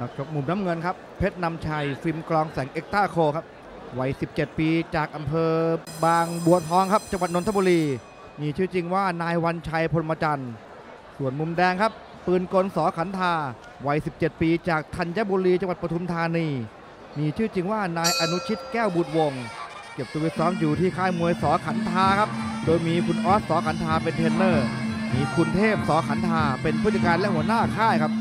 นักชกมุมน้ำเงินครับ เพชรนำชัย ฟิล์มกรองแสงเอ็กต้าโคครับวัย 17 ปีจากอำเภอบางบัวทองครับ จังหวัดนนทบุรี มีชื่อจริงว่านายวันชัยพลมจันทร์ ส่วนมุมแดงครับ ปืนกลสอขันธาวัย 17 ปีจากธัญบุรีจังหวัดปทุมธานี มีชื่อจริงว่านายอนุชิตแก้วบุตรวงศ์เก็บตัวไปซ้อมอยู่ที่ค่ายมวยสอขันธาครับ โดยมีคุณออสสอขันธาเป็นเทรนเนอร์ มีคุณเทพสอขันธาเป็นผู้จัดการและหัวหน้าค่ายครับ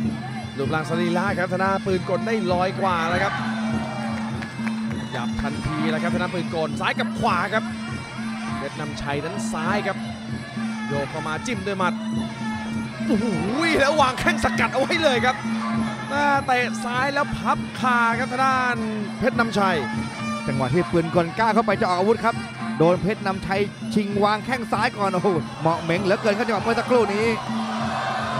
รูปร่างสรีระครับธนาปืนกลได้ลอยกว่าแล้วครับหยับทันทีแล้วครับธนาปืนกลซ้ายกับขวาครับเพชรนำชัยนั้นซ้ายครับ โยกเข้ามาจิ้มด้วยหมัดโอ้โหแล้ววางแข้งสกัดเอาไว้เลยครับหน้าเตะซ้ายแล้วพับคาครับทางด้านเพชรนำชัย จังหวะที่ปืนกลกล้าเข้าไปจะออกอาวุธครับ โดนเพชรนำชัยชิงวางแข้งซ้ายก่อนโอ้โหเหมาะเหม็งเหลือเกินครับจังหวะเมื่อสักครู่นี้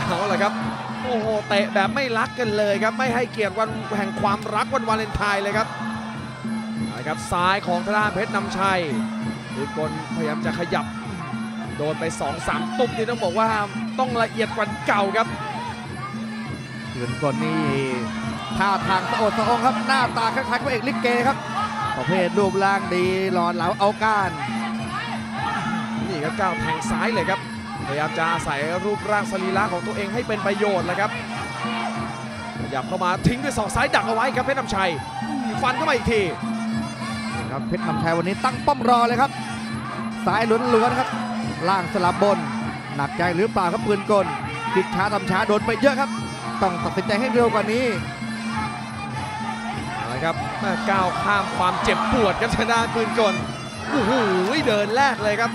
เอาละครับโอ้โหเตะแบบไม่รักกันเลยครับ ไม่ให้เกียรติวันแห่งความรักวันวาเลนไทน์เลยครับเอาละครับซ้ายของทางด้านเพชรนำชัยปืนกลพยายามจะขยับ โดนไป2-3ตุ๊บนี่ต้องบอกว่าต้องละเอียดกว่าเก่าครับปืนกลนี่ท่าทางสะโอดสะองครับ หน้าตาคล้ายๆพระเอกลิเกครับประเภทรูปร่างดีหล่อเหลาเอาการนี่ครับก้าวแทงซ้ายเลยครับ พยายามจะใส่รูปร่างสรีระของตัวเองให้เป็นประโยชน์เลยครับขยับเข้ามาทิ้งด้วยศอกซ้ายดักเอาไว้ครับเพชรนำชัยฟันเข้ามาอีกทีครับเพชรนำชัยวันนี้ตั้งป้อมรอเลยครับซ้ายล้วนๆครับ ล่างสลับบน หนักใจหรือเปล่าครับปืนกลคิดช้าทำช้าโดนไปเยอะครับ ต้องตัดสินใจให้เร็วกว่านี้อาละครับก้าวข้ามความเจ็บปวดครับชนะปืนกลโอ้โหเดินแรกเลยครับ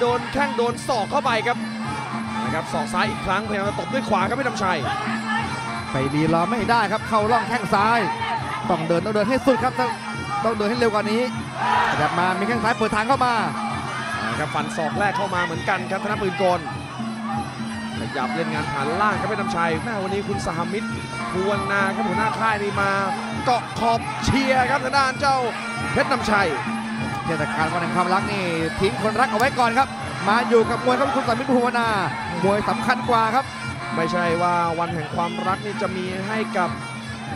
โดนแข้งโดนศอกเข้าไปครับนะครับศอกซ้ายอีกครั้งพยายามจะตบด้วยขวาครับเพชรนำชัยไปรีรอไม่ได้ครับ เข้าร่องแข้งซ้าย ต้องเดินต้องเดินให้สุดครับ ต้องต้องเดินให้เร็วกว่านี้ขยับมามีแข้งซ้ายเปิดทางเข้ามานะครับฟันศอกแรกเข้ามาเหมือนกันครับธนปืนกลขยับเล่นงานฐานล่างครับเพชรนำชัยแม่วันนี้คุณสหมิตรพวงนาครับหัวหน้าค่ายนี่มา เกาะขอบเชียร์ครับทางด้านเจ้าเพชรนำชัย เทศกาลวันแห่งความรักนี่ทิ้งคนรักเอาไว้ก่อนครับ มาอยู่กับมวยครับคุณสามิตรภูวนา มวยสำคัญกว่าครับ ไม่ใช่ว่าวันแห่งความรักนี่จะมีให้กับ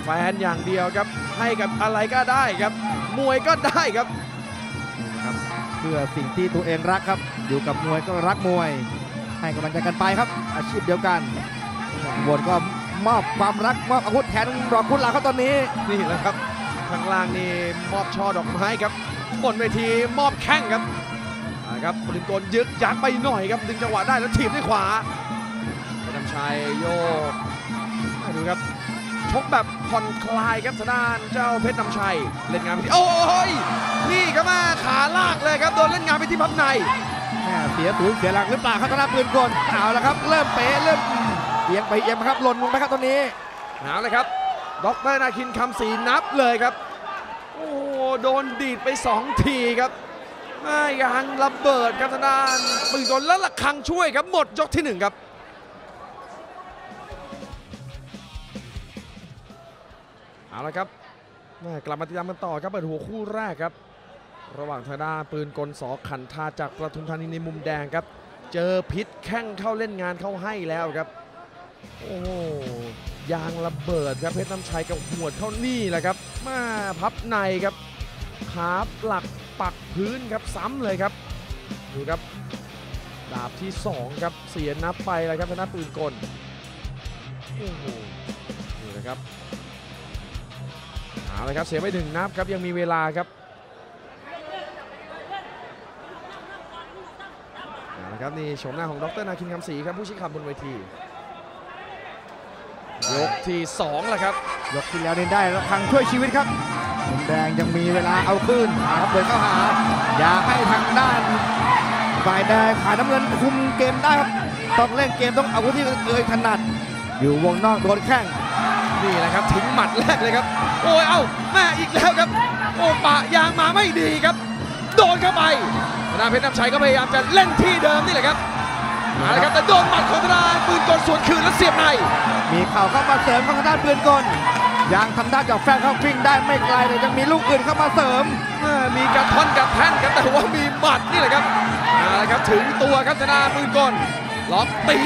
แฟนอย่างเดียวครับ ให้กับอะไรก็ได้ครับ มวยก็ได้ครับครับ เพื่อสิ่งที่ตัวเองรักครับ อยู่กับมวยก็รักมวย ให้กำลังใจกันไปครับ อาชีพเดียวกันบนก็มอบความรักมอบอาวุธแทนรองคุณหลังเขาตอนนี้นี่แหละครับข้างล่างนี่มอบช่อดอกไม้ครับ บนเวทีมอบแข้งครับอ่าครับปืนกลยึกยักไปหน่อยครับดึงจังหวะได้แล้วถีบด้วยขวาเพชรนำชัยโยกมาดูครับชกแบบผ่อนคลายครับทางด้านเจ้าเพชรนำชัย เล่นงานไปที่โอ้ยนี่ครับมาขาลากเลยครับโดนเล่นงานไปที่พับในแม่เสียศูนย์เสียหลักหรือเปล่าครับทางด้านปืนกลเอาละครับ เริ่มเป๋เริ่มเอียงไปเอียงมาครับหล่นลงไปครับตอนนี้เอาเลยครับดอกเตอรนาคินคำศรีนับเลยครับโอ้ โดนดีดไป 2 ทีครับแม่ยางระเบิดครับทางด้านปืนกลแล้วระคังช่วยครับ หมดยกที่ 1 ครับเอาละครับกลับมาติดตามกันต่อครับเปิดหัวคู่แรกครับ ระหว่างทางด้านปืนกลสอขันธาจากประทุมธานีในมุมแดงครับ เจอพิษแข้งเข้าเล่นงานเข้าให้แล้วครับ โอ้ยางระเบิดครับเพชรน้ำชัยกับหัวเข้านี่แหละครับมาพับในครับ ขาหลักปักพื้นครับซ้ำเลยครับ ดูครับ ดาบที่สองครับเสียนับไปเลยครับธนาปืนกลโอ้โหนี่นะครับเอาเลยครับเสียไม่ถึงนับครับยังมีเวลาครับเอาละครับนี่ชมหน้าของดรนาคินคำศรีครับผู้ชี้ขาดบนเวที ยกที่2แล้วครับ ยกที่แล้วนี่ได้ระฆังช่วยชีวิตครับ แดงยังมีเวลาเอาคืนหาครับเดินเข้าหา อย่าให้ทางด้าน ฝ่ายแดงขาน้ำเงินคุมเกมได้ครับต้องเล่นเกมต้องเอาอาวุธที่ตัวเองถนัด อยู่วงนอกโดนแข้งนี่แหละครับทิ้งหมัดแรกเลยครับ โอ้ยเอ้าแม่อีกแล้วครับ โอ้ปะยางมาไม่ดีครับ โดนเข้าไปธนาเพชรน้ำชัยก็พยายามจะเล่นที่เดิมนี่แหละครับมาแล้วครับแต่โดนหมัดของธนาปืนกลสวนคืนแล้วเสียบใน มีเข่าเข้ามาเสริมของทางด้านปืนกล ยังทำได้จากแฟนเข้าวิ่งได้ไม่ไกลเลยยังมีลูกอื่นเข้ามาเสริมแม่มีกระท่อนกระแท่นครับแต่ว่ามีหมัดนี่แหละครับมาแล้วครับถึงตัวครับธนาปืนกลล็อกตี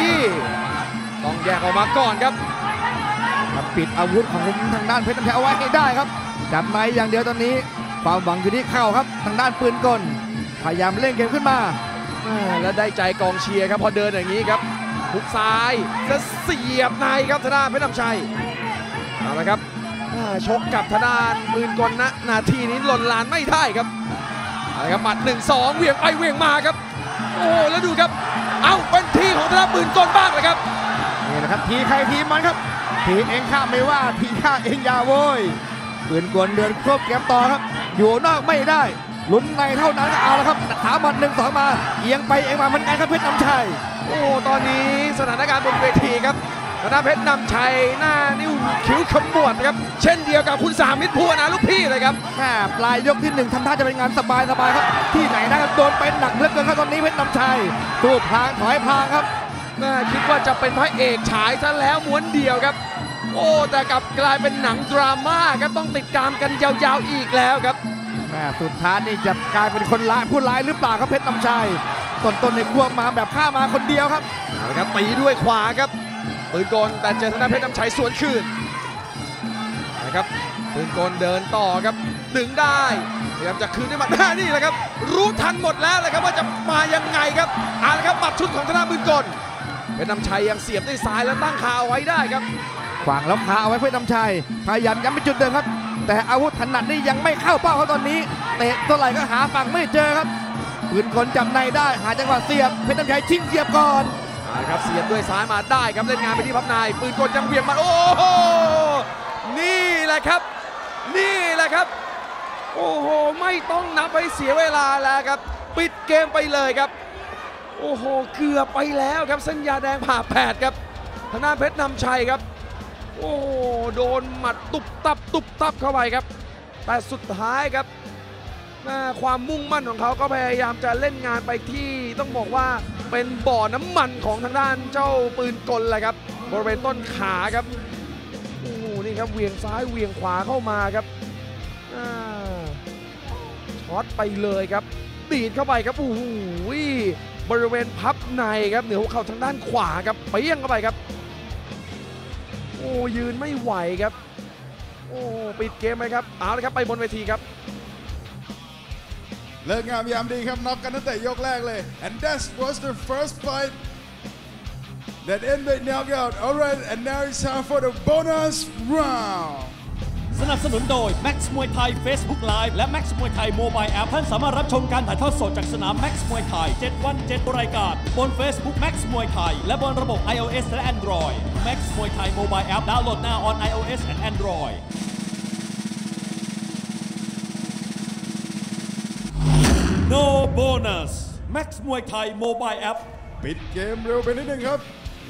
ต้องแยกออกมาก่อนครับครับปิดอาวุธของทางด้านเพชรน้ำชัยเอาไว้ให้ได้ครับจับในอย่างเดียวตอนนี้ความหวังอยู่ที่เข่าครับ ทางด้านปืนกลพยายามเล่นเกมขึ้นมาแม่แล้วได้ใจกองเชียร์ครับพอเดินอย่างนี้ครับหุกซ้ายจะเสียบในครับธนาเพชรน้ำชัยเอาละครับอ่า ชกกับธนานปืนกลณนาทีนี้หล่นลานไม่ได้ครับเอาละครับหมัด1 2เหวี่ยงไปเหวี่ยงมาครับ โอ้แล้วดูครับ เอาเป็นทีของธนาปืนกลบ้างเลยครับนี่แหละครับทีใครทีมันครับ ทีเองข้าไม่ว่าทีข้าเองอย่าโวยปืนกลเดินครบเกมต่อครับ อยู่นอกไม่ได้ลุ้นในเท่านั้นก็เอาแล้วครับขาหมัดหนึ่งสองมาเอียงไปเอียงมาเหมือนกันครับเพชรน้ำชัยโอ้ตอนนี้สถานการณ์บนเวทีครับ ธนาเพชรนำชัยหน้านิ้วคิ้วขมวดครับ เช่นเดียวกับคุณสามิตรพัวนาลูกพี่เลยครับแม่ปลายยกที่หนึ่งทำท่าจะเป็นงานสบายสบายๆครับ ที่ไหนนะครับโดนเป็นหนักเหลือเกินครับตอนนี้เพชรน้ำชัยสู้พลางถอยพลางครับน่าคิดว่าจะเป็นพระเอกฉายซะแล้วม้วนเดียวครับ โอ้แต่กลับกลายเป็นหนังดราม่าครับต้องติดตามกันยาวๆอีกแล้วครับแม่สุดท้ายนี่จะกลายเป็นคนร้ายผู้ร้ายหรือเปล่าครับเพชรน้ำชัยต้นๆในควงมาแบบฆ่ามาคนเดียวครับเอาละครับตีด้วยขวาครับ ปืนกลแต่เจอธนาเพชรน้ำชัยสวนคืนนะครับปืนกลเดินต่อครับดึงได้พยายามจะคืนด้วยหมัดหน้านี่แหละครับ รู้ทันหมดแล้วเลยครับว่าจะมายังไงครับเอาละครับหมัดชุดของธนาปืนกลเพชรน้ำชัยยังเสียบด้วยซ้ายแล้วตั้งคาเอาไว้ได้ครับขวางแล้วขาเอาไว้เพื่อนำชัยพยายามย้ำไปจุดเดิมครับ แต่อาวุธถนัดนี่ยังไม่เข้าเป้าเขาตอนนี้เตะเท่าไหร่ก็หาฝั่งไม่เจอครับปืนกลจับในได้หาจังหวะเสียบเพชรน้ำชัยชิงเสียบก่อน เอาละครับเสียบด้วยซ้ายมาได้ครับเล่นงานไปที่พับนาย ปืนกลยังเวียงมาโอ้โหนี่แหละครับ นี่แหละครับ โอ้โหไม่ต้องนับให้เสียเวลาแล้วครับ ปิดเกมไปเลยครับ โอ้โหเกือบไปแล้วครับสัญญาแดงผ่าแปดครับธนาเพชรนำชัยครับ โอ้โหโดนหมัดตุบตับตุบตับเข้าไปครับ แต่สุดท้ายครับความมุ่งมั่นของเขาก็พยายามจะเล่นงานไปที่ต้องบอกว่า เป็นบ่อน้ำมันของทางด้านเจ้าปืนกลเลยครับบริเวณต้นขาครับโอ้โหนี่ครับเวียงซ้ายเวียงขวาเข้ามาครับช็อตไปเลยครับดีดเข้าไปครับโอ้โหบริเวณพับในครับเหนือหัวเข่าทางด้านขวาครับเปี้ยงเข้าไปครับ โอ้ยืนไม่ไหวครับ โอ้ปิดเกมไปครับเอาเลยครับไปบนเวทีครับ เลิกงามยามดีครับน็อกกันตั้งแต่ยกแรกเลย and that was the first fight that ended knockout alright and now it's time for the bonus round สนับสนุนโดย Max มวยไทย Facebook Live และ Max มวยไทย Mobile App ท่านสามารถรับชมการถ่ายทอดสดจากสนาม Max มวยไทย 7 วัน 7 รายการ บน Facebook Max มวยไทย และบนระบบ iOS และ Android Max มวยไทย Mobile App ดาวน์โหลดหน้า on iOS and Android No bonus Max มวยไทย Mobile App ปิดเกมเร็วไปนิดนึงครับ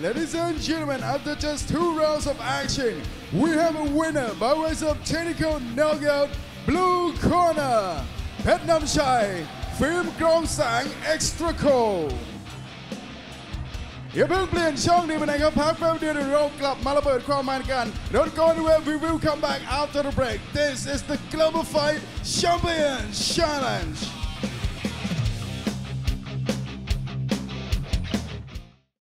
Ladies and gentlemen, after just two rounds of action, we have a winner by way of technical knockout, blue corner, Pet Nam Chai, Film Grom Sang Extra Cold. อย่าเพิ่งเปลี่ยนช่องนี้ไปไหนครับพักแป๊บเดียวเดี๋ยวเรากลับมาระเบิดความมันกัน Don't go anywhere we will come back after the break This is the Global Fight Champion Challenge